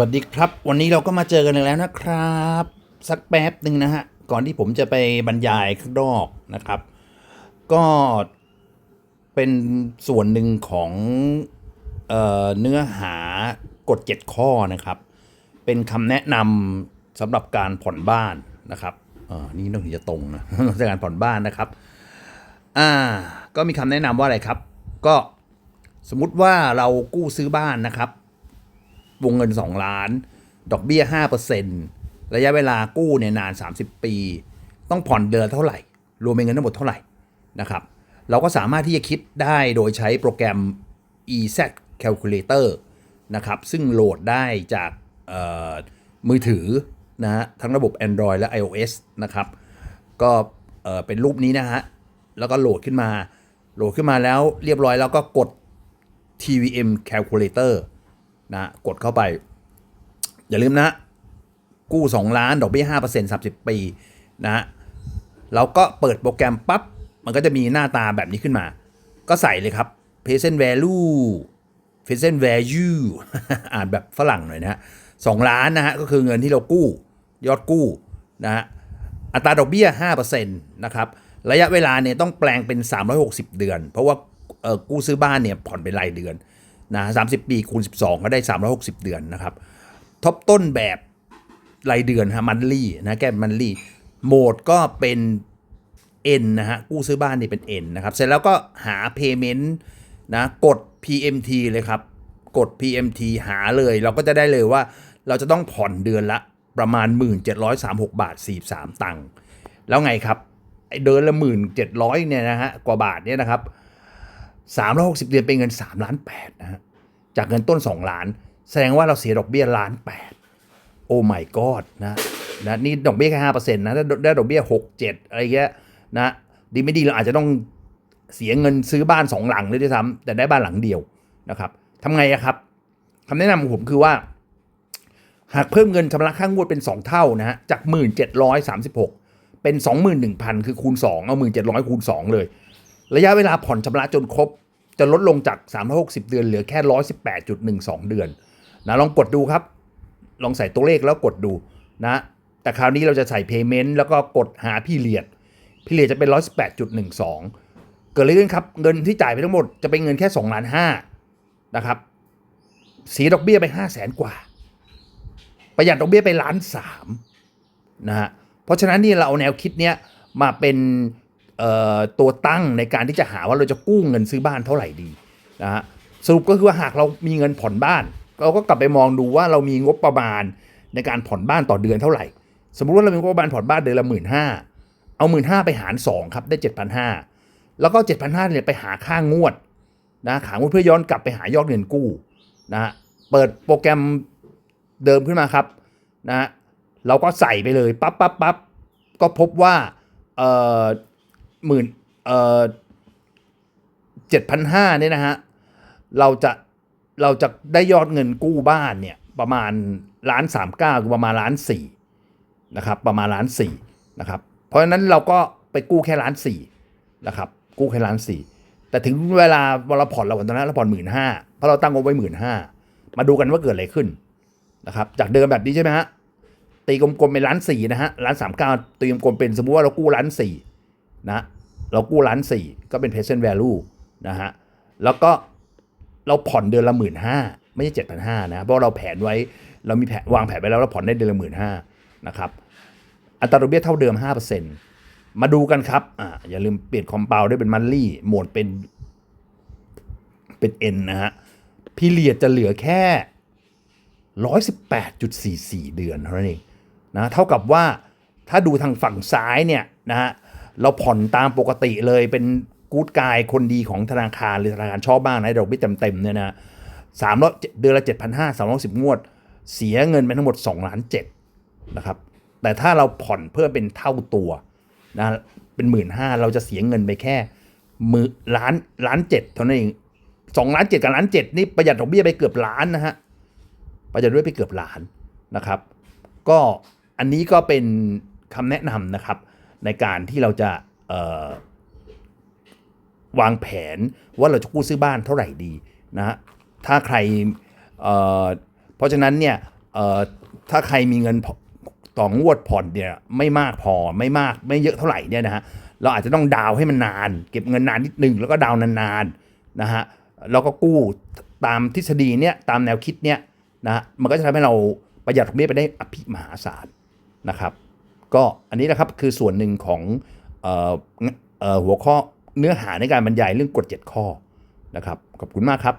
วัสดีครับ วันนี้เราก็มาเจอกันอีกแล้วนะครับ สักแป๊บหนึ่งนะฮะ ก่อนที่ผมจะไปบรรยายข้างนอกนะครับ ก็เป็นส่วนหนึ่งของเออเนื้อหากฎ7ข้อนะครับ เป็นคำแนะนำสำหรับการผ่อนบ้านนะครับนี่ต้องถึงจะตรงนะการผ่อนบ้านนะครับอ่าก็มีคำแนะนำว่าอะไรครับ ก็สมมติว่าเรากู้ซื้อบ้านนะครับ วงเงิน 2 ล้าน ดอกเบี้ย 5%ระยะเวลากู้เนี่ยนาน 30 ปี ต้องผ่อนเดือนเท่าไหร่ รวมเป็นเงินทั้งหมดเท่าไหร่นะครับ เราก็สามารถที่จะคิดได้โดยใช้โปรแกรม EZ Calculator นะครับ ซึ่งโหลดได้จากมือถือนะฮะทั้งระบบ Android และ iOS นะครับ ก็เป็นรูปนี้นะฮะ แล้วก็โหลดขึ้นมา โหลดขึ้นมาแล้วเรียบร้อยแล้วก็กด TVM Calculator นะกดเข้าไป อย่าลืมนะ กู้ 2 ล้านดอกเบี้ย5% 30ปีนะฮะเราก็เปิดโปรแกรมปั๊บมันก็จะมีหน้าตาแบบนี้ขึ้นมา ก็ใส่เลยครับ present value present value อ่านแบบฝรั่งหน่อยนะสองล้านนะฮะก็คือเงินที่เรากู้ ยอดกู้นะฮะอัตราดอกเบี้ย5%นะครับระยะเวลาเนี่ยต้องแปลงเป็น 360 เดือน เพราะว่ากู้ซื้อบ้านเนี่ยผ่อนเป็นรายเดือน นะ30ปีคูณ 12 ก็ได้ 360 เดือนนะครับ ทบต้นแบบรายเดือนฮะมันลี่นะแก้มันลี่โหมดก็เป็น N นะฮะกู้ซื้อบ้านนี่เป็น N นะครับ เสร็จแล้วก็หา payment นะกด PMT เลยครับ กด PMT หาเลย เราก็จะได้เลยว่าเราจะต้องผ่อนเดือนละประมาณ 1736 บาท 43 ตังค์แล้วไงครับเดือนละ 1700เนี่ยนะฮะกว่าบาทเนี่ยนะครับ 360 เดือนเป็นเงิน3ล้าน8นะฮะจากเงินต้น 2 ล้าน แสดงว่าเราเสียดอกเบี้ยล้าน8โอ้ my god นะนะนี่ดอกเบี้ยแค่ห้าเปอร์เซ็นต์นะถ้าได้ดอกเบี้ยหกเจ็ดอะไรเงี้ยนะดีไม่ดีเราอาจจะต้องเสียเงินซื้อบ้านสองหลังเลยด้วยซ้ำแต่ได้บ้านหลังเดียวนะครับทำไงอะครับคำแนะนำของผมคือว่า หากเพิ่มเงินชำระค่างวดเป็น 2 เท่านะฮะจาก 1736 เป็น 21,000 คือคูณ 2 เอา 1700 คูณ 2 เลย ระยะเวลาผ่อนชำระจนครบ จะลดลงจาก 360 เดือนเหลือแค่ 118.12 เดือนนะลองกดดูครับ ลองใส่ตัวเลขแล้วกดดูนะ แต่คราวนี้เราจะใส่ payment แล้วก็กดหาพี่เลียดพี่เลียดจะเป็น 118.12 เกิดอะไรขึ้นครับ เงินที่จ่ายไปทั้งหมดจะเป็นเงินแค่2ล้าน5นะครับเสียดอกเบี้ยไป5 0 0แสนกว่า ประหยัดดอกเบี้ยไปล้านสามนะฮะเพราะฉะนั้นนี่เราเอาแนวคิดเนี้ยมาเป็น ตัวตั้งในการที่จะหาว่าเราจะกู้เงินซื้อบ้านเท่าไหร่ดีนะฮะสรุปก็คือว่าหากเรามีเงินผ่อนบ้าน เราก็กลับไปมองดูว่าเรามีงบประมาณในการผ่อนบ้านต่อเดือนเท่าไหร่ สมมุติว่าเรามีงบประมาณผ่อนบ้านเดือนละหมื่นห้าเอาหมื่นห้าไปหารสองครับได้เจ็ดพันห้าแล้วก็เจ็ดพันห้าเนี่ยไปหาค่างวดนะขางวดเพื่อย้อนกลับไปหายอดเงินกู้นะฮะเปิดโปรแกรมเดิมขึ้นมาครับนะฮะเราก็ใส่ไปเลยปั๊บปั๊บปั๊บก็พบว่าเอ่อ หมื่นเอ่อเจ็ดพันห้าเนี่ยนะฮะ เราจะเราจะได้ยอดเงินกู้บ้านเนี่ยประมาณล้านสามเก้าคือประมาณล้านสี่นะครับประมาณล้านสี่นะครับ เพราะฉะนั้นเราก็ไปกู้แค่ล้านสี่นะครับกู้แค่ล้านสี่แต่ถึงเวลาเราผ่อนเราตอนนั้นเราผ่อนหมื่นห้าเพราะเราตั้งงบไว้หมื่นห้ามาดูกันว่าเกิดอะไรขึ้นนะครับจากเดิมแบบนี้ใช่ไหมฮะตีกลมๆเป็นล้านสี่นะฮะล้านสามเก้าตีกลมๆเป็นสมมุติว่าเรากู้ล้านสี่นะ เรากู้ล้านสี่ก็เป็น present value นะฮะ แล้วก็เราผ่อนเดือนละหมื่นห้าไม่ใช่เจ็ดพันห้านะ เพราะเราแผนไว้เรามีแผนวางแผนไว้แล้วเราผ่อนได้เดือนละหมื่นห้านะครับ อัตราดอกเบี้ยเท่าเดิมห้าเปอร์เซ็นมาดูกันครับอ่าอย่าลืมเปลี่ยนคอมเปาได้เป็นมันลี่โหมดเป็นเป็นเอ็นนะฮะพีเรียดจะเหลือแค่ร้อยสิบแปดจุดสี่สี่เดือนเท่านั้นเองนะเท่ากับว่าถ้าดูทางฝั่งซ้ายเนี่ยนะฮะ เราผ่อนตามปกติเลยเป็นกู๊ดกายคนดีของธนาคารหรือธนาคารชอบบ้างนะดอกเบี้ยเต็มๆเนี่ยนะสามร้อยเดือนละเจ็ดพันห้าสามร้อยสิบงวด เสียเงินไปทั้งหมดสองล้านเจ็ดนะครับ แต่ถ้าเราผ่อนเพิ่มเป็นเท่าตัวนะเป็นหมื่นห้าเราจะเสียเงินไปแค่มือล้านล้านเจ็ดเท่านั้นเองสองล้านเจ็ดกับล้านเจ็ดนี่ประหยัดดอกเบี้ยไปเกือบล้านนะฮะประหยัดด้วยไปเกือบล้านนะครับ ก็อันนี้ก็เป็นคำแนะนำนะครับ ในการที่เราจะวางแผนว่าเราจะกู้ซื้อบ้านเท่าไหร่ดีนะฮะถ้าใครเเพราะฉะนั้นเนี่ยถ้าใครมีเงินต่องวดผ่อนเนี่ยไม่มากพอไม่มากไม่เยอะเท่าไหร่เนี่ยนะฮะเราอาจจะต้องดาวให้มันนาน เก็บเงินนานนิดนึงแล้วก็ดาวน์นานๆนะฮะแล้วก็กู้ตามทฤษฎีเนี่ยตามแนวคิดเนี่ยนะฮะมันก็จะทำให้เราประหยัดดอกเบี้ยไปได้อภิมหาศาลนะครับ ก็อันนี้นะครับคือส่วนหนึ่งของออออหัวข้อเนื้อหาในการบรรยายเรื่องกฎ7ข้อนะครับขอบคุณมากครับ